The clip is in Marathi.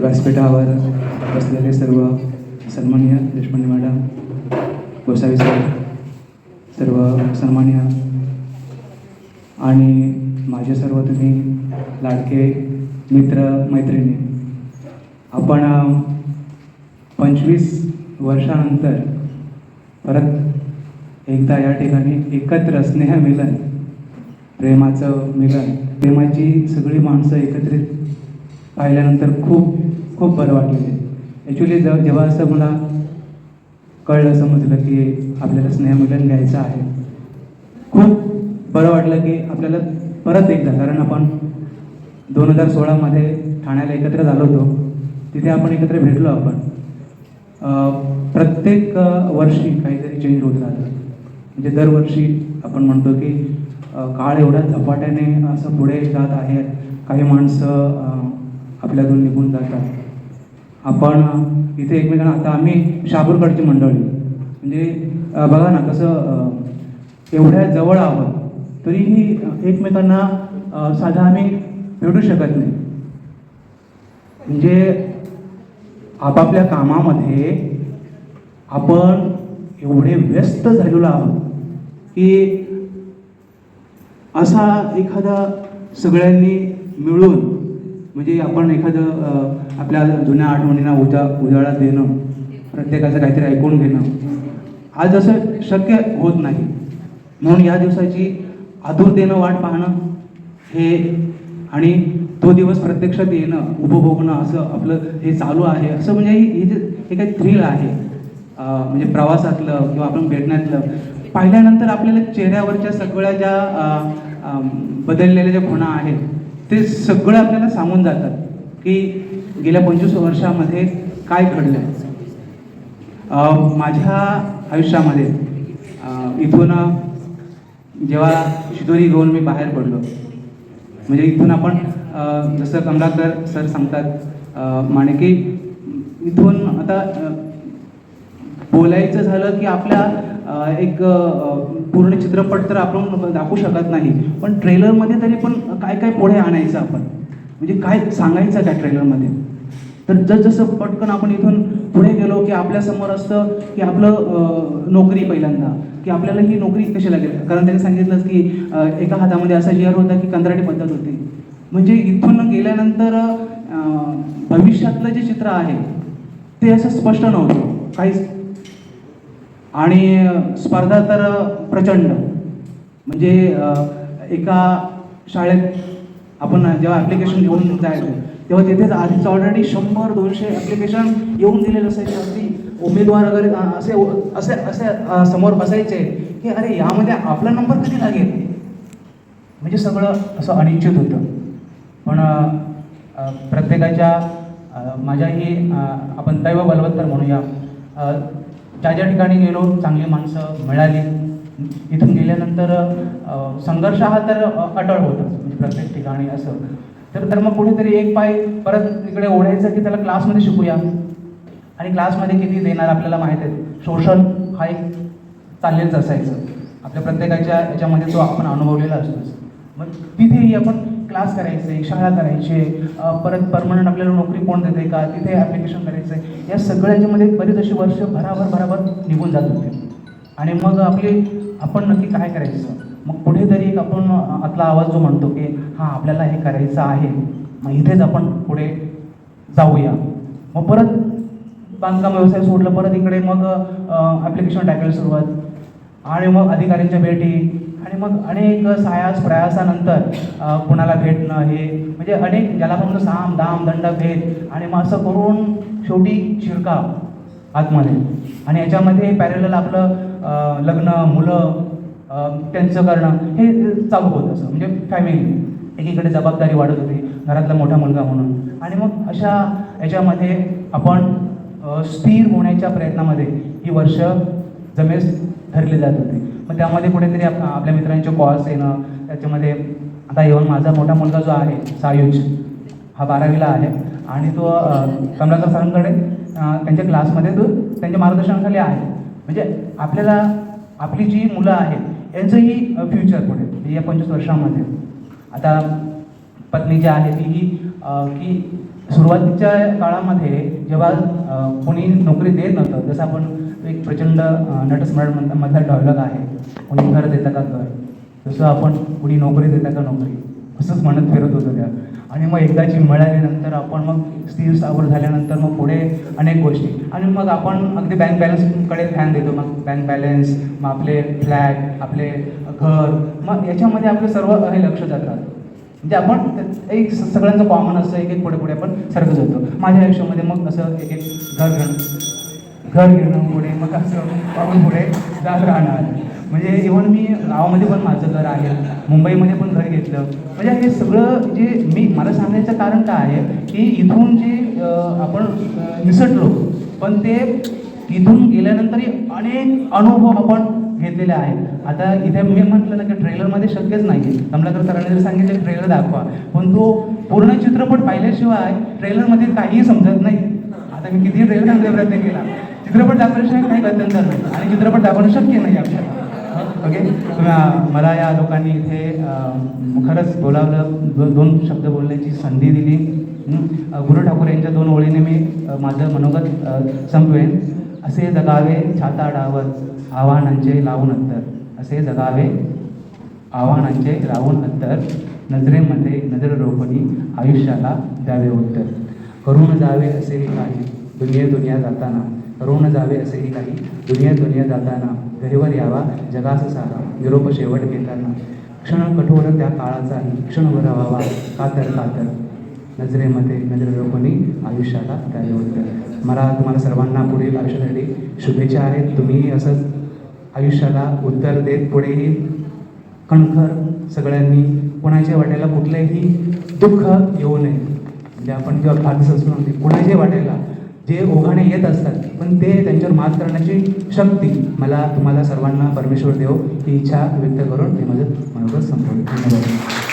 व्यासपीठावर बसलेले सर्व सन्मान्य देशपांडे मॅडम गोसावी सर सर्व सन्मान्य आणि माझे सर्व तुम्ही लाडके मित्र मैत्रिणी. आपण पंचवीस वर्षानंतर परत एकदा या ठिकाणी एकत्र स्नेह मिलन प्रेमाचं मिलन प्रेमाची सगळी माणसं एकत्रित पाहिल्यानंतर खूप खूप बरं वाटलेले ॲक्च्युली ज जेव्हा असं मला कळलं समजलं की आपल्याला स्नेहमिलन घ्यायचं आहे खूप बरं वाटलं की आपल्याला परत एकदा कारण आपण दोन हजार सोळामध्ये ठाण्याला एकत्र झालो होतो. तिथे आपण एकत्र भेटलो आपण. प्रत्येक वर्षी काहीतरी चेंज होत राहतं. म्हणजे दरवर्षी आपण म्हणतो की काळ एवढ्या झपाट्याने असं पुढे जात आहे काही माणसं आपल्यातून निघून जातात. आपण इथे एकमेकांना आता आम्ही शापूरकडची मंडळी. म्हणजे बघा ना कसं एवढ्या जवळ आहोत तरीही एकमेकांना साधा आम्ही भेटू शकत नाही. म्हणजे आपापल्या कामामध्ये आपण एवढे व्यस्त झालेलो आहोत की असा एखादा सगळ्यांनी मिळून म्हणजे आपण एखादं आपल्या जुन्या आठवणींना उजा उजाळा देणं प्रत्येकाचं काहीतरी ऐकून घेणं आज असं शक्य होत नाही. म्हणून या दिवसाची आतुरतेनं वाट पाहणं हे आणि तो दिवस प्रत्यक्षात येणं उपभोगणं असं आपलं हे चालू आहे. असं म्हणजे हे जे हे काही थ्रिल आहे. म्हणजे प्रवासातलं किंवा आपण भेटण्यातलं. पाहिल्यानंतर आपल्याला चेहऱ्यावरच्या सगळ्या ज्या बदललेल्या ज्या खुणा आहेत ते सगळं आपल्याला सांगून जातात की गेल्या पंचवीस वर्षामध्ये काय घडलं आहे माझ्या आयुष्यामध्ये इथून जेव्हा शिदोरी घेऊन मी बाहेर पडलो म्हणजे इथून आपण जसं कमलाकर सर सांगतात माने की इथून आता बोलायचं झालं की आपल्या एक पूर्ण चित्रपट तर आपण दाखवू शकत नाही. पण ट्रेलरमध्ये तरी पण काय काय पुढे आणायचं आपण? म्हणजे काय सांगायचं त्या ट्रेलरमध्ये? तर जसजसं पटकन आपण इथून पुढे गेलो की आपल्यासमोर असतं की आपलं नोकरी पहिल्यांदा की आपल्याला ही नोकरी कशी लागेल? कारण त्यांनी सांगितलंच की एका हातामध्ये असा जिअर होता की कंत्राटी पद्धत होती. म्हणजे इथून गेल्यानंतर भविष्यातलं जे चित्र आहे ते असं स्पष्ट नव्हतं. काहीच आणि स्पर्धा तर प्रचंड. म्हणजे एका शाळेत आपण जेव्हा ॲप्लिकेशन घेऊन जायचो तेव्हा तिथेच आधीच ऑलरेडी शंभर दोनशे ॲप्लिकेशन येऊन दिलेले असायचे. अगदी उमेदवार वगैरे असे असे असे समोर बसायचे की अरे यामध्ये आपला नंबर कधी लागेल? म्हणजे सगळं असं अनिश्चित होतं. पण प्रत्येकाच्या माझ्याही आपण दैव बलवत्तर म्हणूया ज्या ज्या ठिकाणी गेलो चांगली माणसं मिळाली. इथून गेल्यानंतर संघर्ष हा तर अटळ होतच म्हणजे प्रत्येक ठिकाणी असं. तर तर मग कुठेतरी एक पाय परत इकडे ओढायचं की त्याला क्लासमध्ये शिकूया. आणि क्लासमध्ये किती देणार आपल्याला माहीत आहे? सोशल हा एक चाललेलंच असायचं. आपल्या प्रत्येकाच्या याच्यामध्ये तो आपण अनुभवलेला असतोच. मग तिथेही आपण क्लास करायचे शाळा करायचे परत परमनंट आपल्याला नोकरी कोण देते का तिथे ॲप्लिकेशन करायचं या सगळ्याच्यामध्ये बरीच अशी वर्ष भराभर भराभर निघून जात होते. आणि मग आपली आपण नक्की काय करायचं? मग कुठेतरी एक आपण आपला आतला आवाज जो म्हणतो की हां आपल्याला हे करायचं आहे. मग इथेच आपण पुढे जाऊया. मग परत बांधकाम व्यवसाय सोडलं परत इकडे मग ॲप्लिकेशन टाकायला सुरुवात. आणि मग अधिकाऱ्यांच्या भेटी आणि मग अनेक सायास प्रयासानंतर कुणाला भेटणं हे म्हणजे अनेक ज्याला म्हणतो साम दाम दंड भेद आणि मग असं करून शेवटी शिरकाव आतमध्ये. आणि याच्यामध्ये पॅरेलल आपलं लग्न मुलं त्यांचं करणं हे चालू होत असं. म्हणजे फॅमिली एकीकडे जबाबदारी वाढत होती घरातला मोठा मुलगा म्हणून. आणि मग अशा याच्यामध्ये आपण स्थिर होण्याच्या प्रयत्नामध्ये ही वर्ष जमेस ठरली जात होती. मग त्यामध्ये कुठेतरी आप आपल्या मित्रांचे कॉल्स येणं त्याच्यामध्ये आता येऊन माझा मोठा मुलगा जो आहे सायुज हा बारावीला आहे. आणि तो कमलाकर सरांकडे त्यांच्या क्लासमध्ये तो त्यांच्या मार्गदर्शनाखाली आहे. म्हणजे आपल्याला आपली जी मुलं आहेत यांचंही फ्युचर पुढे या पंचवीस वर्षामध्ये. आता पत्नी जी आहे तीही ही की सुरुवातीच्या काळामध्ये जेव्हा कोणी नोकरी देत नव्हतं जसं आपण एक प्रचंड नटस्मरण म्हणता मधला डायलॉग आहे कोणी घर देतं का घर? जसं आपण कुणी नोकरी देता का नोकरी? असंच म्हणत फिरत होतो त्या. आणि मग एकदाची मिळाल्यानंतर आपण मग स्थिर सावर झाल्यानंतर मग पुढे अनेक गोष्टी. आणि मग आपण अगदी बँक बॅलन्सकडे ध्यान देतो. मग बँक बॅलन्स मग आपले फ्लॅट आपले घर मग याच्यामध्ये आपलं सर्व हे लक्ष जातात म्हणजे आपण एक स- सगळ्यांचं कॉमन असं एक एक पुढे पुढे आपण सरकत होतो माझ्या आयुष्यामध्ये मग असं एक एक घर घेणं घर घेणं पुढे मग असं पाहून पुढे जात राहणार. म्हणजे इव्हन मी गावामध्ये पण माझं घर आहे मुंबईमध्ये पण घर घेतलं. म्हणजे हे सगळं जे मी मला सांगायचं कारण काय आहे की इथून जे आपण निसटलो पण ते इथून गेल्यानंतरही अनेक अनुभव आपण घेतलेले आहेत. आता इथे मी म्हटलं ना की ट्रेलरमध्ये शक्यच नाही कमलाकर सरांनी जर सांगितलं ट्रेलर दाखवा पण तो पूर्ण चित्रपट पाहिल्याशिवाय ट्रेलरमध्ये काहीही समजत नाही. आता मी किती ट्रेलर सांगण्याचा प्रयत्न केला चित्रपट दाखवल्याशिवाय काही गत्यंतर नाही आणि चित्रपट दाखवणं शक्य नाही आपल्याला ओके? तुम्ही मला या लोकांनी इथे खरंच बोलावलं दो, दोन शब्द बोलण्याची संधी दिली. गुरु ठाकूर यांच्या दोन ओळीने मी माझं मनोगत संपवेन. असे जगावे छाता डावत आव्हानांचे लावून अंतर असे जगावे आव्हानांचे लावून अंतर नजरेमध्ये नजर रोपणी आयुष्याला द्यावे उत्तर. करून जावे असेही काही दुनिया दुनिया जाताना. करून जावे असेही काही दुनिया दुनिया जाताना. घरीवर यावा जगास सारा. निरोप शेवट घेताना. क्षण कठोर त्या काळाचाही क्षणभर व्हावा कातर कातर. नजरेमध्ये नजर रोपणी आयुष्याला द्यावे उत्तर. मला तुम्हाला सर्वांना पुढील आयुष्यासाठी शुभेच्छा आहेत. तुम्ही असंच आयुष्याला उत्तर देत पुढेही कणखर सगळ्यांनी कोणाच्या वाट्याला कुठलंही दुःख येऊ नये. म्हणजे आपण किंवा भारतीय संस्कृती कुणाच्या वाट्याला जे ओघाणे येत असतात पण ते त्यांच्यावर मात करण्याची शक्ती मला तुम्हाला सर्वांना परमेश्वर देव ही इच्छा व्यक्त करून ते माझं मनोगत संपवतो.